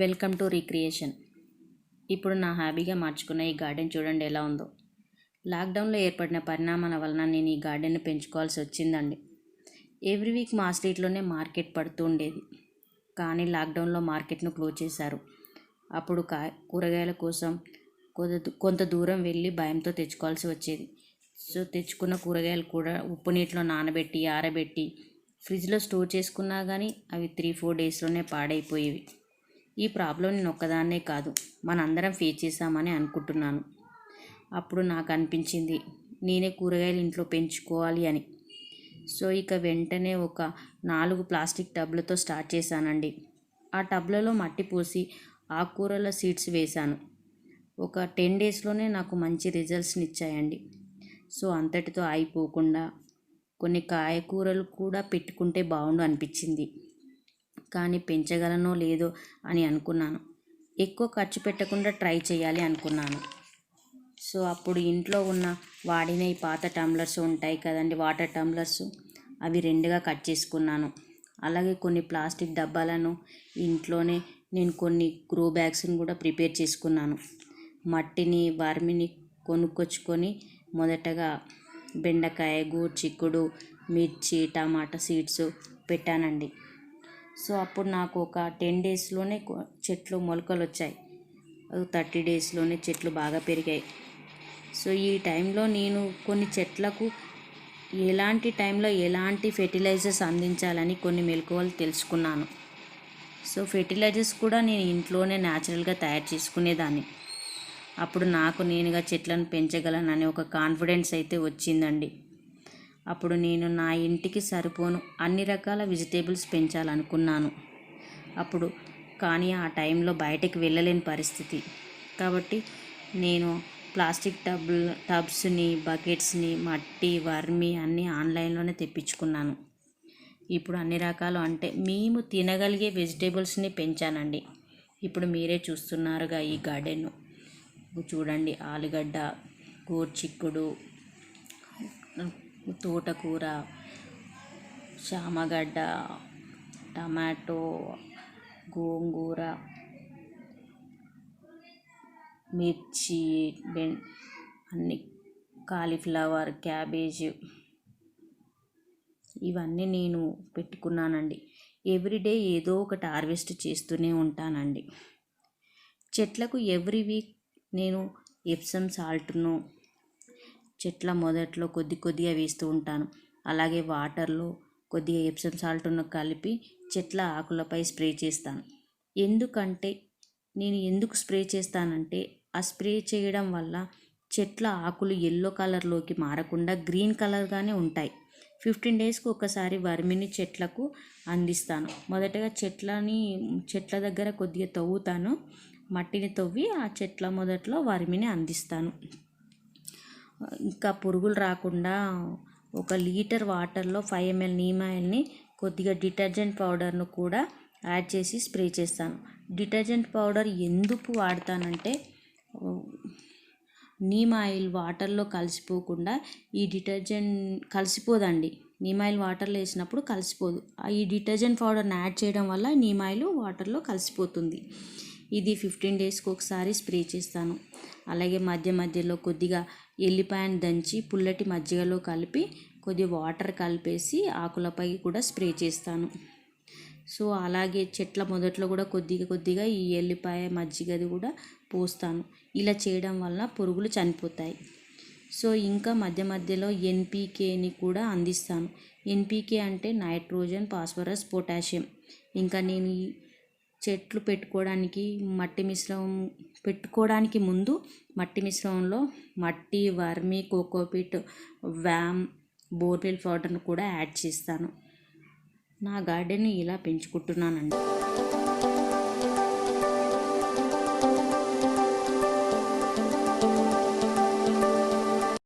Welcome to recreation. ఇప్పుడు నా హ్యాబీగా మార్చుకున్న ఈ గార్డెన్ చూడండి ఎలా ఉందో. లాక్డౌన్లో ఏర్పడిన పరిణామాల వలన నేను ఈ గార్డెన్ను పెంచుకోవాల్సి వచ్చిందండి. ఎవ్రీ వీక్ మా స్ట్రీట్లోనే మార్కెట్ పడుతూ ఉండేది. కానీ లాక్డౌన్లో మార్కెట్ను క్లోజ్ చేశారు. అప్పుడు కా కూరగాయల కోసం కొంత కొంత దూరం వెళ్ళి భయంతో తెచ్చుకోవాల్సి వచ్చేది. సో తెచ్చుకున్న కూరగాయలు కూడా ఉప్పు నీటిలో నానబెట్టి ఆరబెట్టి ఫ్రిడ్జ్లో స్టోర్ చేసుకున్నా కానీ అవి త్రీ ఫోర్ డేస్లోనే పాడైపోయేవి. ఈ ప్రాబ్లం నేను ఒక్కదాన్నే కాదు మనందరం ఫేస్ చేసామని అనుకుంటున్నాను. అప్పుడు నాకు అనిపించింది నేనే కూరగాయలు ఇంట్లో పెంచుకోవాలి అని. సో ఇక వెంటనే ఒక నాలుగు ప్లాస్టిక్ టబ్లతో స్టార్ట్ చేశానండి. ఆ టబ్లలో మట్టి పోసి ఆకుకూరల సీడ్స్ వేశాను. ఒక టెన్ డేస్లోనే నాకు మంచి రిజల్ట్స్ని ఇచ్చాయండి సో అంతటితో అయిపోకుండా కొన్ని కాయకూరలు కూడా పెట్టుకుంటే బాగుండు అనిపించింది. కానీ పెంచగలనో లేదో అని అనుకున్నాను. ఎక్కువ ఖర్చు పెట్టకుండా ట్రై చేయాలి అనుకున్నాను. సో అప్పుడు ఇంట్లో ఉన్న వాడిన ఈ పాత టంబ్లర్స్ ఉంటాయి కదండి వాటర్ టంబ్లర్స్ అవి రెండుగా కట్ చేసుకున్నాను. అలాగే కొన్ని ప్లాస్టిక్ డబ్బాలను ఇంట్లోనే నేను కొన్ని గ్రో బ్యాగ్స్ని కూడా ప్రిపేర్ చేసుకున్నాను. మట్టిని వర్మిని కొనుక్కొచ్చుకొని మొదటగా బెండకాయ చిక్కుడు మిర్చి టమాటా సీడ్స్ పెట్టానండి. సో అప్పుడు నాకు ఒక టెన్ డేస్లోనే చెట్లు మొలకలు వచ్చాయి థర్టీ డేస్లోనే చెట్లు బాగా పెరిగాయి. సో ఈ టైంలో నేను కొన్ని చెట్లకు ఎలాంటి టైంలో ఎలాంటి ఫెర్టిలైజర్స్ అందించాలని కొన్ని మెలకువలు తెలుసుకున్నాను. సో ఫెర్టిలైజర్స్ కూడా నేను ఇంట్లోనే న్యాచురల్గా తయారు చేసుకునేదాన్ని. అప్పుడు నాకు నేనుగా చెట్లను పెంచగలనని ఒక కాన్ఫిడెన్స్ అయితే వచ్చిందండి. అప్పుడు నేను నా ఇంటికి సరిపోను. అన్ని రకాల వెజిటేబుల్స్ పెంచాలనుకున్నాను. అప్పుడు కానీ ఆ టైంలో బయటకు వెళ్ళలేని పరిస్థితి. కాబట్టి నేను ప్లాస్టిక్ టబ్ టబ్స్ని బకెట్స్ని మట్టి వర్మి అన్నీ ఆన్లైన్లోనే తెప్పించుకున్నాను. ఇప్పుడు అన్ని రకాలు అంటే మేము తినగలిగే వెజిటేబుల్స్ని పెంచానండి. ఇప్పుడు మీరే చూస్తున్నారుగా ఈ గార్డెన్. చూడండి ఆలుగడ్డ గోర్చిక్కుడు తోటకూర చామగడ్డ టమాటో గోంగూర మిర్చి బెన్ అన్ని కాలీఫ్లవర్ క్యాబేజ్ ఇవన్నీ నేను పెట్టుకున్నానండి. ఎవ్రీడే ఏదో ఒకటి హార్వెస్ట్ చేస్తూనే ఉంటానండి. చెట్లకు ఎవ్రీ వీక్ నేను ఎప్సమ్ సాల్ట్ను చెట్ల మొదట్లో కొద్ది కొద్దిగా వేస్తూ ఉంటాను. అలాగే వాటర్లో కొద్దిగా ఎప్సమ్ సాల్ట్ను కలిపి చెట్ల ఆకులపై స్ప్రే చేస్తాను. ఎందుకంటే నేను ఎందుకు స్ప్రే చేస్తానంటే ఆ స్ప్రే చేయడం వల్ల చెట్ల ఆకులు ఎల్లో కలర్లోకి మారకుండా గ్రీన్ కలర్గానే ఉంటాయి. ఫిఫ్టీన్ డేస్కి ఒకసారి వర్మిని చెట్లకు అందిస్తాను. మొదటగా చెట్లని చెట్ల దగ్గర కొద్దిగా తవ్వుతాను. మట్టిని తవ్వి ఆ చెట్ల మొదట్లో వర్మిని అందిస్తాను. ఇంకా పురుగులు రాకుండా ఒక లీటర్ వాటర్లో ఫైవ్ ఎంఎల్ నీమ్ ఆయిల్ని కొద్దిగా డిటర్జెంట్ పౌడర్ను కూడా యాడ్ చేసి స్ప్రే చేస్తాను. డిటర్జెంట్ పౌడర్ ఎందుకు వాడతానంటే నీమ్ ఆయిల్ వాటర్లో కలిసిపోకుండా ఈ డిటర్జెంట్ కలిసిపోదండి. నీమ్ ఆయిల్ వాటర్లో వేసినప్పుడు కలిసిపోదు. ఆ ఈ డిటర్జెంట్ పౌడర్ని యాడ్ చేయడం వల్ల నీమ్ ఆయిల్ వాటర్లో కలిసిపోతుంది. ఇది ఫిఫ్టీన్ డేస్కి ఒకసారి స్ప్రే చేస్తాను. అలాగే మధ్య మధ్యలో కొద్దిగా ఎల్లిపాయను దంచి పుల్లటి మజ్జిగలో కలిపి కొద్దిగా వాటర్ కలిపేసి ఆకులపై కూడా స్ప్రే చేస్తాను. సో అలాగే చెట్ల మొదట్లో కూడా కొద్దిగా కొద్దిగా ఈ ఎల్లిపాయ మజ్జిగది కూడా పోస్తాను. ఇలా చేయడం వల్ల పురుగులు చనిపోతాయి. సో ఇంకా మధ్య మధ్యలో ఎన్పికేని కూడా అందిస్తాను. ఎన్పికే అంటే నైట్రోజన్ ఫాస్ఫరస్ పొటాషియం. ఇంకా నేను చెట్లు పెట్టుకోవడానికి మట్టి మిశ్రమం పెట్టుకోవడానికి ముందు మట్టి మిశ్రమంలో మట్టి వర్మి కోకోపిట్ వ్యామ్ బోర్వెల్ పౌడర్ను కూడా యాడ్ చేస్తాను. నా గార్డెన్ ఇలా పెంచుకుంటున్నానండి.